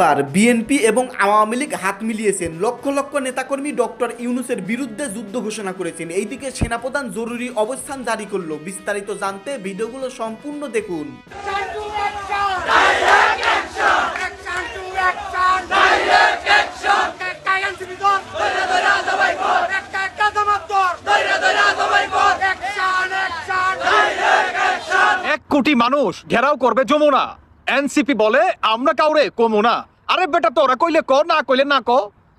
এবার বিএনপি এবং আওয়ামী লীগ হাত মিলিয়েছেন। লক্ষ লক্ষ নেতাকর্মী ডক্টর ইউনুসের বিরুদ্ধে যুদ্ধ ঘোষণা করেছেন। এইদিকে সেনাপ্রধান জরুরি অবস্থান জারি করল। বিস্তারিত জানতে ভিডিওগুলো সম্পূর্ণ দেখুন! এক কোটি মানুষ ঘেরাও করবে যমুনা। এনসিপি বলে, আমরা কাউরে কমু না। আরে বেটা তোরা কইলে ক না কইলে না ক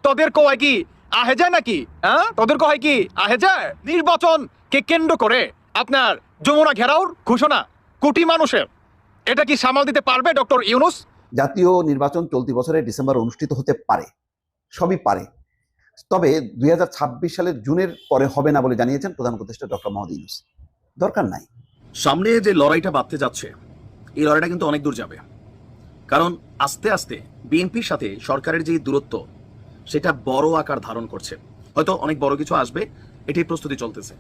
তোদের কয় কি? আহে যায় নাকি? হ্যাঁ? তোদের কয় কি? আহে যায়? নির্বাচন কে কেন্দ্র করে আপনার যমুনা ঘেরাওর ঘোষণা কোটি মানুষের। এটা কি সামাল দিতে পারবে ডক্টর ইউনুস? জাতীয় নির্বাচন চলতি বছরে ডিসেম্বর অনুষ্ঠিত হতে পারে। সবই পারে। তবে দুই হাজার ছাব্বিশ সালের জুনের পরে হবে না বলে জানিয়েছেন প্রধান উপদেষ্টা ডক্টর মোহাম্মদ ইউনুস। দরকার নাই। সামনে যে লড়াইটা বাঁধতে যাচ্ছে এই লড়াইটা কিন্তু অনেক দূর যাবে। কারণ আস্তে আস্তে বিএনপির সাথে সরকারের যে দূরত্ব, সেটা বড় আকার ধারণ করছে। হয়তো অনেক বড় কিছু আসবে এটির প্রস্তুতি চলতেছে।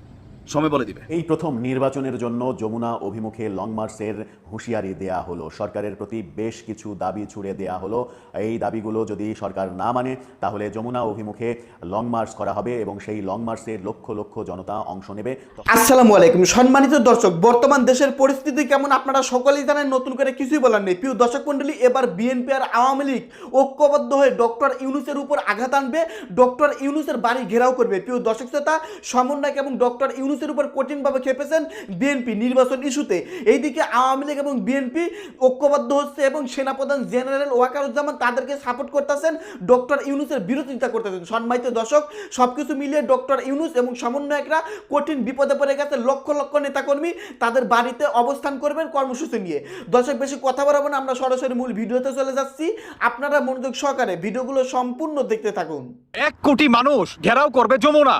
সময় বলে দিবে। এই প্রথম নির্বাচনের জন্য যমুনা অভিমুখে লং মার্চের হুঁশিয়ারি দেয়া হলো। সরকারের প্রতি বেশ কিছু দাবি ছুড়ে দেয়া হলো। এই দাবিগুলো যদি সরকার না মানে তাহলে যমুনা অভিমুখে লং মার্চ করা হবে এবং সেই লং মার্চে লক্ষ লক্ষ জনতা অংশ নেবে। আসসালামু আলাইকুম। সম্মানিত দর্শক বর্তমান দেশের পরিস্থিতি কেমন আপনারা সকলেই জানেন নতুন করে কিছুই বলার নেই। প্রিয় দর্শক মন্ডলী এবার বিএনপি আর আওয়ামী লীগ ঐক্যবদ্ধ হয়ে ডক্টর ইউনুসের উপর আঘাত আনবে। ডক্টর ইউনুসের বাড়ি ঘেরাও করবে। প্রিয় দর্শক শ্রোতা সমন্বয়ক এবং ডক্টর ইউনুসের উপর কঠিনভাবে খেপেছেন বিএনপি নির্বাচন ইস্যুতে। এইদিকে আওয়ামী লীগ এবং বিএনপি ঐক্যবদ্ধ হচ্ছে এবং সেনাপ্রধান জেনারেল ওয়াকারুজ্জামান তাদেরকে সাপোর্ট করতেছেন, ডক্টর ইউনুসের বিরোধিতা করতেছেন। সম্মানিত দর্শক, সবকিছু মিলিয়ে ডক্টর ইউনুস এবং সমন্বয়করা কঠিন বিপদে পড়ে গেছে। লক্ষ লক্ষ নেতাকর্মী তাদের বাড়িতে অবস্থান করবেন কর্মসূচি নিয়ে। দর্শক, বেশি কথা বলাবো না, আমরা সরাসরি মূল ভিডিওতে চলে যাচ্ছি। আপনারা মনোযোগ সহকারে ভিডিওগুলো সম্পূর্ণ দেখতে থাকুন। এক কোটি মানুষ ঘেরাও করবে যমুনা।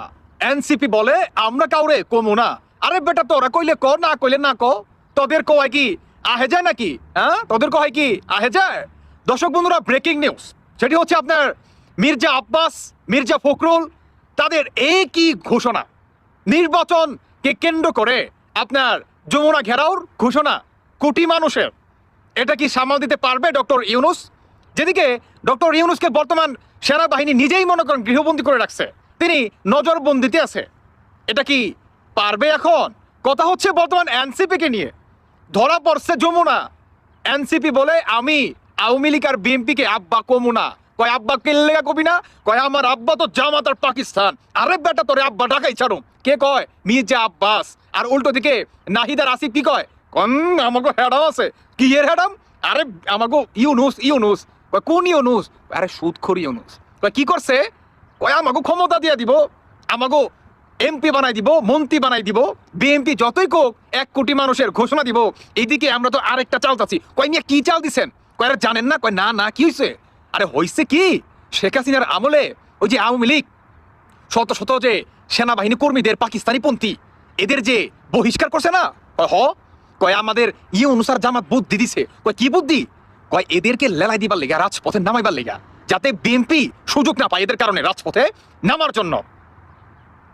এনসিপি বলে, আমরা কাউরে কমু না। আরে বেটা, তোরা কইলে ক, না কইলে না ক? তোদের কয় কি? আহে যায় নাকি? হ্যাঁ? তোদের কয় কি? আহে যায়? দর্শক বন্ধুরা ব্রেকিং নিউজ সেটি হচ্ছে আপনার মির্জা আব্বাস, মির্জা ফখরুল, তাদের এই কি ঘোষণা। নির্বাচনকে কেন্দ্র করে আপনার যমুনা ঘেরাওর ঘোষণা কোটি মানুষের। এটা কি সামাল দিতে পারবে ডক্টর ইউনুস? যেদিকে ডক্টর ইউনুসকে বর্তমান সেনাবাহিনী নিজেই মনে করেন গৃহবন্দী করে রাখছে। তিনি নজরবন্দিতে আছে। এটা কি পারবে এখন? কথা হচ্ছে বর্তমান এনসিপিকে নিয়ে। ধরা পড়ছে যমুনা। এনসিপি বলে, আমি আওয়ামী লীগ আর বিএনপিকে আব্বা কমুনা কয় আব্বা কেল্লেগা কবি না? কয় আমার আব্বা তো জামাত আর পাকিস্তান। আরে বেটা, তোরে আব্বা ঢাকাই ছাড়ো কে কয়? মির্জা আব্বাস। আর উল্টো দিকে নাহিদার আসিফ কি কয়? কন আমাকে হেডাম আছে। কি এর হেডাম? আরে আমাকে ইউনুস ইউনুস। কোন ইউনুস? আরে সুদখোর ইউনুস। কি করছে? কয় আমাকে ক্ষমতা দিয়ে দিব আমাকে এমপি বানাই দিব, মন্ত্রী বানাই দিব, বিএনপি যতই কোক এক কোটি মানুষের ঘোষণা দিব। এইদিকে আমরা তো আরেকটা চাল চাচ্ছি। কয় নিয়ে কি চাল দিছেন? কয় জানেন না? কয়, না না, কি হয়েছে আরে হয়েছে কি? শেখ হাসিনার আমলে ওই যে আওয়ামী লীগ, শত শত যে সেনাবাহিনী কর্মীদের পাকিস্তানি পন্থী, এদের যে বহিষ্কার করছে না? হ। কয়, আমাদের ই অনুসার জামাত বুদ্ধি দিছে। কয়, কি বুদ্ধি? কয়, এদেরকে লেলাই দিবার লেগা, রাজপথে নামাইবার লেগা। যাতে বিএনপি সুযোগ না পায় এদের কারণে রাজপথে নামার জন্য।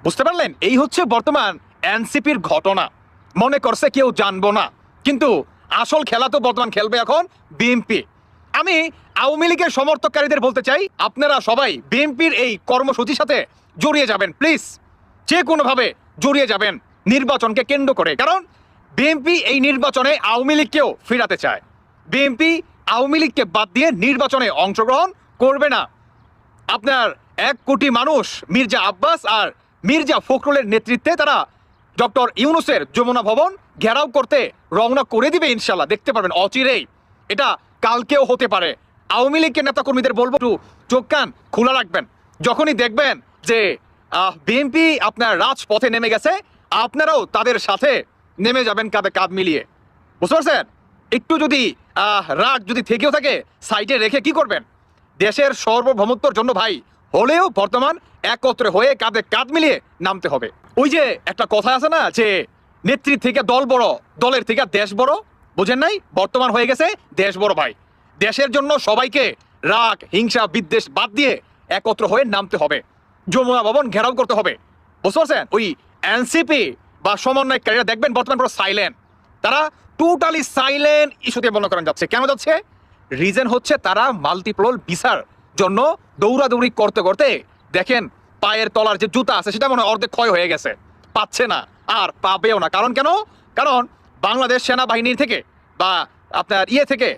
বুঝতে পারলেন? এই হচ্ছে বর্তমান এনসিপির ঘটনা। মনে করছে কেউ জানব না। কিন্তু আসল খেলা তো বর্তমান খেলবে এখন বিএনপি। আমি আওয়ামী লীগের সমর্থককারীদের বলতে চাই, আপনারা সবাই বিএনপির এই কর্মসূচির সাথে জড়িয়ে যাবেন, প্লিজ। যে কোনোভাবে জড়িয়ে যাবেন নির্বাচনকে কেন্দ্র করে। কারণ বিএনপি এই নির্বাচনে আওয়ামী লীগকেও ফিরাতে চায়। বিএনপি আওয়ামী লীগকে বাদ দিয়ে নির্বাচনে অংশগ্রহণ করবে না। আপনার এক কোটি মানুষ মির্জা আব্বাস আর মির্জা ফখরুলের নেতৃত্বে তারা ডক্টর ইউনুসের যমুনা ভবন ঘেরাও করতে রওনা করে দিবে ইনশাল্লাহ দেখতে পারবেন, অচিরেই। এটা কালকেও হতে পারে। আওয়ামী লীগের নেতাকর্মীদের বলব, একটু চোখ কান খোলা রাখবেন। যখনই দেখবেন যে বিএনপি আপনার রাজপথে নেমে গেছে, আপনারাও তাদের সাথে নেমে যাবেন কাঁধে কাঁধ মিলিয়ে। বুঝতে পারছেন? একটু যদি রাগ যদি থেকেও থাকে, সাইডে রেখে কি করবেন? দেশের সার্বভৌমত্বর জন্য ভাই, হলেও বর্তমান একত্রে হয়ে কাঁধে কাঁধ মিলিয়ে নামতে হবে। ওই যে একটা কথা আছে না, যে নেত্রী থেকে দল বড়, দলের থেকে দেশ বড়, বুঝেন নাই? বর্তমান হয়ে গেছে দেশ বড় ভাই। দেশের জন্য সবাইকে রাগ, হিংসা, বিদ্বেষ বাদ দিয়ে একত্র হয়ে নামতে হবে। যমুনা ভবন ঘেরাও করতে হবে। বুঝতে পারছেন? ওই এনসিপি বা সমন্বয়কারীরা দেখবেন বর্তমান পুরো সাইলেন্ট তারা টোটালি সাইলেন্ট ইস্যুতে মনে করেন যাচ্ছে। কেন যাচ্ছে? রিজন হচ্ছে তারা মাল্টিপ্লোর ভিসার জন্য দৌড়াদৌড়ি করতে করতে দেখেন পায়ের তলার যে জুতা আছে, সেটা মনে হয় অর্ধেক ক্ষয় হয়ে গেছে। পাচ্ছে না, আর পাবেও না। কারণ কেন? কারণ বাংলাদেশ সেনাবাহিনীর থেকে বা আপনার ইয়ে থেকে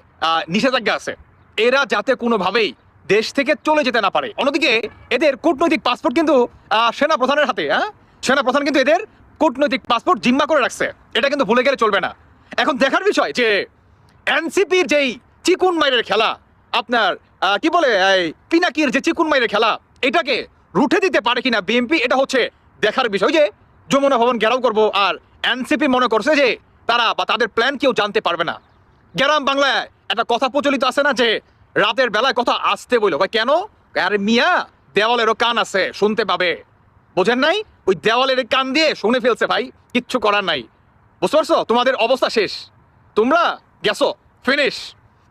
নিষেধাজ্ঞা আছে। এরা যাতে কোনোভাবেই দেশ থেকে চলে যেতে না পারে। অন্যদিকে এদের কূটনৈতিক পাসপোর্ট কিন্তু সেনা প্রধানের হাতে হ্যাঁ? সেনা প্রধান কিন্তু এদের কূটনৈতিক পাসপোর্ট জিম্মা করে রাখছে। এটা কিন্তু ভুলে গেলে চলবে না। এখন দেখার বিষয় যে, এনসিপির যেই চিকুন মাইরের খেলা। আপনার কি বলে পিনাকির যে চিকুন মাইরের খেলা, এটাকে রুঠে দিতে পারে কিনা বিএনপি এটা হচ্ছে দেখার বিষয়। যে যমুনা ভবন ঘেরাও করব আর এনসিপি মনে করছে যে তারা বা তাদের প্ল্যান কেউ জানতে পারবে না। গ্রাম বাংলায় একটা কথা প্রচলিত আছে না যে রাতের বেলায় কথা আসতে বইল। ভাই কেন? আরে মিয়া, দেওয়ালেরও কান আছে, শুনতে পাবে। বোঝেন নাই? ওই দেওয়ালের কান দিয়ে শুনে ফেলছে ভাই, কিচ্ছু করার নাই। বুঝতে পারছ? তোমাদের অবস্থা শেষ। তোমরা গেছো, ফিনিশ।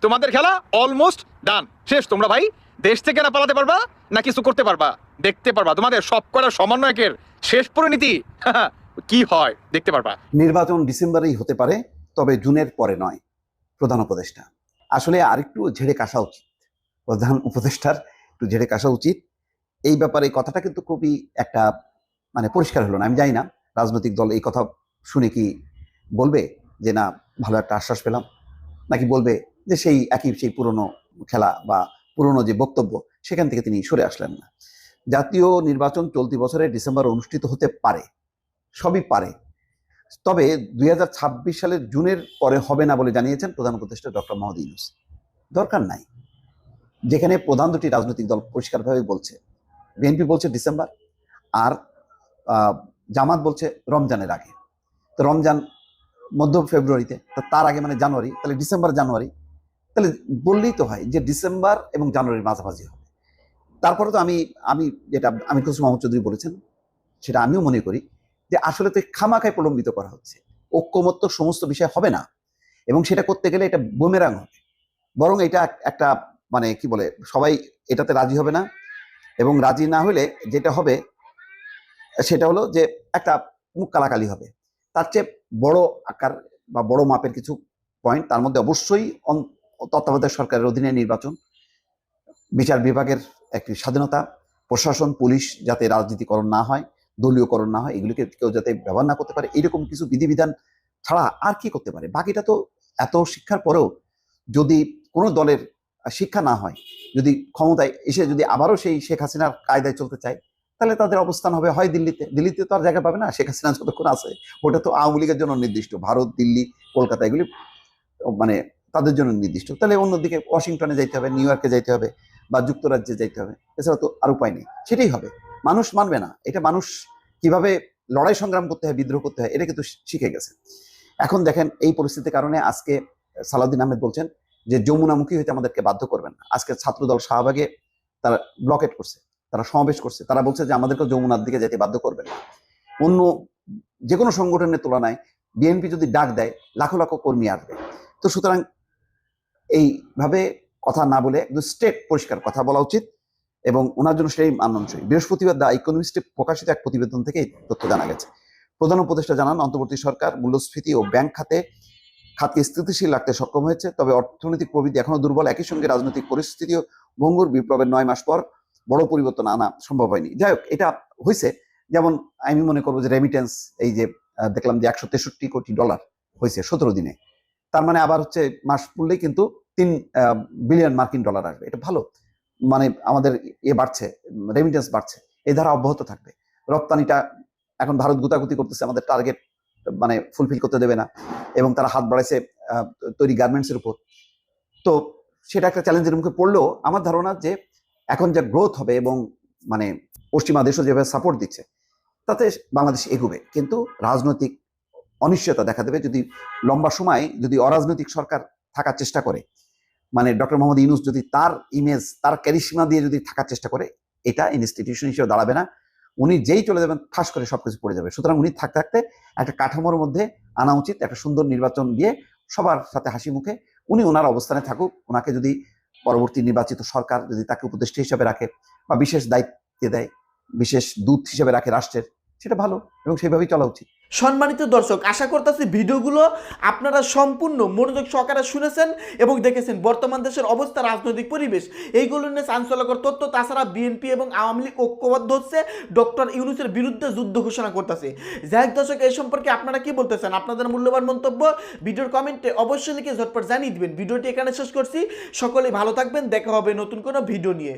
তোমাদের খেলা অলমোস্ট ডান শেষ। তোমরা ভাই, দেশ থেকে না পালাতে পারবা, না কিছু করতে পারবা, দেখতে পারবা। তোমাদের সব করার সমন্বয়কের শেষ পরিণতি? কি হয়? দেখতে পারবা। নির্বাচন ডিসেম্বরেই হতে পারে, তবে জুনের পরে নয়। প্রধান উপদেষ্টা। আসলে আরেকটু ঝেড়ে কাশা উচিত। প্রধান উপদেষ্টার একটু ঝেড়ে কাশা উচিত। এই ব্যাপারে কথাটা কিন্তু খুবই একটা মানে পরিষ্কার হলো না। আমি জানি না, রাজনৈতিক দল এই কথা শুনে কি বলবে যে, না, ভালো একটা আশ্বাস পেলাম। নাকি বলবে যে সেই একই, সেই পুরনো খেলা বা পুরনো যে বক্তব্য, সেখান থেকে তিনি সরে আসলেন না। জাতীয় নির্বাচন চলতি বছরে ডিসেম্বর অনুষ্ঠিত হতে পারে, সবই পারে। তবে দুই হাজার ছাব্বিশ সালের জুনের পরে হবে না বলে জানিয়েছেন প্রধান উপদেষ্টা ডক্টর মোহাম্মদ ইউনুস। দরকার নাই। যেখানে প্রধান দুটি রাজনৈতিক দল পরিষ্কারভাবে বলছে, বিএনপি বলছে ডিসেম্বর আর জামাত বলছে রমজানের আগে। তো রমজান মধ্য ফেব্রুয়ারিতে তার আগে মানে জানুয়ারি, তাহলে ডিসেম্বর, জানুয়ারি তাহলে বললেই তো হয় যে ডিসেম্বর এবং জানুয়ারির মাঝামাঝি হবে। তারপরে তো আমি আমি যেটা, আমি খুশি মোহাম্মদ চৌধুরী বলেছেন, সেটা আমিও মনে করি যে আসলে তো খামাখায় প্রলম্বিত করা হচ্ছে। ঐক্যমত্য সমস্ত বিষয় হবে না এবং সেটা করতে গেলে এটা বুমেরাং হবে। বরং এটা একটা মানে কি বলে, সবাই এটাতে রাজি হবে না এবং রাজি না হলে যেটা হবে, সেটা হলো যে একটা মুখ কালাকালি হবে। তার চেয়ে বড় আকার বা বড় মাপের কিছু পয়েন্ট তার মধ্যে অবশ্যই তত্ত্বাবধায়ক সরকারের অধীনে নির্বাচন, বিচার বিভাগের একটি স্বাধীনতা, প্রশাসন, পুলিশ যাতে রাজনীতিকরণ না হয়, দলীয়করণ না হয়, এগুলিকে কেউ যাতে ব্যবহার না করতে পারে, এরকম কিছু বিধিবিধান ছাড়া আর কি করতে পারে? বাকিটা তো এত শিক্ষার পরেও যদি কোনো দলের শিক্ষা না হয়, যদি ক্ষমতায় এসে যদি আবারও সেই শেখ হাসিনার কায়দায় চলতে চায়, তাহলে তাদের অবস্থান হবে হয় দিল্লিতে। দিল্লিতে তো আর জায়গা পাবে না, শেখ হাসিনা যতক্ষণ আছে, ওটা তো আওয়ামী লীগের জন্য নির্দিষ্ট। ভারত, দিল্লি, কলকাতা, এগুলি মানে তাদের জন্য নির্দিষ্ট। তাহলে অন্যদিকে ওয়াশিংটনে যাইতে হবে, নিউ ইয়র্কে যাইতে হবে বা যুক্তরাজ্যে যাইতে হবে। এছাড়া তো আর উপায় নেই। সেটাই হবে। মানুষ মানবে না। এটা মানুষ কীভাবে লড়াই সংগ্রাম করতে হয়, বিদ্রোহ করতে হয়, এটা কিন্তু শিখে গেছে। এখন দেখেন এই পরিস্থিতির কারণে আজকে সালাউদ্দিন আহমেদ বলছেন যে যমুনামুখী হইতে আমাদেরকে বাধ্য করবেন না। আজকে ছাত্রদল শাহবাগে তারা ব্লকেট করছে, তারা সমাবেশ করছে। তারা বলছে যে আমাদেরকে যমুনার দিকে যেতে বাধ্য করবেন না। অন্য যে কোনো সংগঠনের তুলনায় বিএনপি যদি ডাক দেয়, লাখো লাখো কর্মী আসবে। তো সুতরাং এইভাবে কথা না বলে একদম স্ট্রেট পরিষ্কার কথা বলা উচিত এবং ওনার জন্য সেই মানানসই। বৃহস্পতিবার দ্য ইকোনমিস্টে প্রকাশিত এক প্রতিবেদন থেকে এই তথ্য জানা গেছে। প্রধান উপদেষ্টা জানান, অন্তর্বর্তী সরকার মূল্যস্ফীতি ও ব্যাংক খাতে খাতকে স্থিতিশীল রাখতে সক্ষম হয়েছে, তবে অর্থনৈতিক প্রবৃদ্ধি এখনও দুর্বল। একই সঙ্গে রাজনৈতিক পরিস্থিতিও ভঙ্গুর বিপ্লবের নয় মাস পর বড় পরিবর্তন আনা সম্ভব হয়নি। যাই হোক, এটা হয়েছে। যেমন আমি মনে করব যে রেমিটেন্স এই যে দেখলাম যে একশো তেষট্টি কোটি ডলার হয়েছে সতেরো দিনে। তার মানে আবার হচ্ছে মাস পড়লেই কিন্তু তিন বিলিয়ন মার্কিন ডলার আসবে। এটা ভালো। মানে আমাদের এ বাড়ছে রেমিটেন্স বাড়ছে। এই ধারা অব্যাহত থাকবে। রপ্তানিটা এখন ভারত গুতাগুতি করতেছে, আমাদের টার্গেট মানে ফুলফিল করতে দেবে না এবং তারা হাত বাড়াইছে তৈরি গার্মেন্টসের উপর। তো সেটা একটা চ্যালেঞ্জের মুখে পড়লেও আমার ধারণা যে এখন যা গ্রোথ হবে এবং মানে পশ্চিমা দেশও যেভাবে সাপোর্ট দিচ্ছে, তাতে বাংলাদেশ এগুবে। কিন্তু রাজনৈতিক অনিশ্চয়তা দেখা দেবে যদি লম্বা সময় যদি অরাজনৈতিক সরকার থাকার চেষ্টা করে। মানে ডক্টর মোহাম্মদ ইউনুস যদি তার ইমেজ তার ক্যারিসিমা দিয়ে যদি থাকার চেষ্টা করে, এটা ইনস্টিটিউশন হিসেবে দাঁড়াবে না। উনি যেই চলে যাবেন ফাঁস করে সবকিছু পড়ে যাবে। সুতরাং উনি থাকতে থাকতে একটা কাঠামোর মধ্যে আনা উচিত, একটা সুন্দর নির্বাচন দিয়ে সবার সাথে হাসি মুখে উনি ওনার অবস্থানে থাকুক। ওনাকে যদি পরবর্তী নির্বাচিত সরকার যদি তাকে উপদেষ্টা হিসেবে রাখে বা বিশেষ দায়িত্বে দেয়, বিশেষ দূত হিসেবে রাখে রাষ্ট্রের, সেটা ভালো এবং সেইভাবেই চলা উচিত। সম্মানিত দর্শক, আশা করতেছি ভিডিওগুলো আপনারা সম্পূর্ণ মনোযোগ সহকারে শুনেছেন এবং দেখেছেন। বর্তমান দেশের অবস্থা, রাজনৈতিক পরিবেশ, এইগুলো নিয়ে চাঞ্চল্যকর তথ্য। তাছাড়া বিএনপি এবং আওয়ামী লীগ ঐক্যবদ্ধ হচ্ছে। ডক্টর ইউনুসের বিরুদ্ধে যুদ্ধ ঘোষণা করতেছে। যাই হোক দর্শক, এই সম্পর্কে আপনারা কি বলতেছেন? আপনাদের মূল্যবান মন্তব্য ভিডিওর কমেন্টে অবশ্যই লিখে ঝটপট জানিয়ে দিবেন। ভিডিওটি এখানে শেষ করছি। সকলেই ভালো থাকবেন। দেখা হবে নতুন কোনো ভিডিও নিয়ে।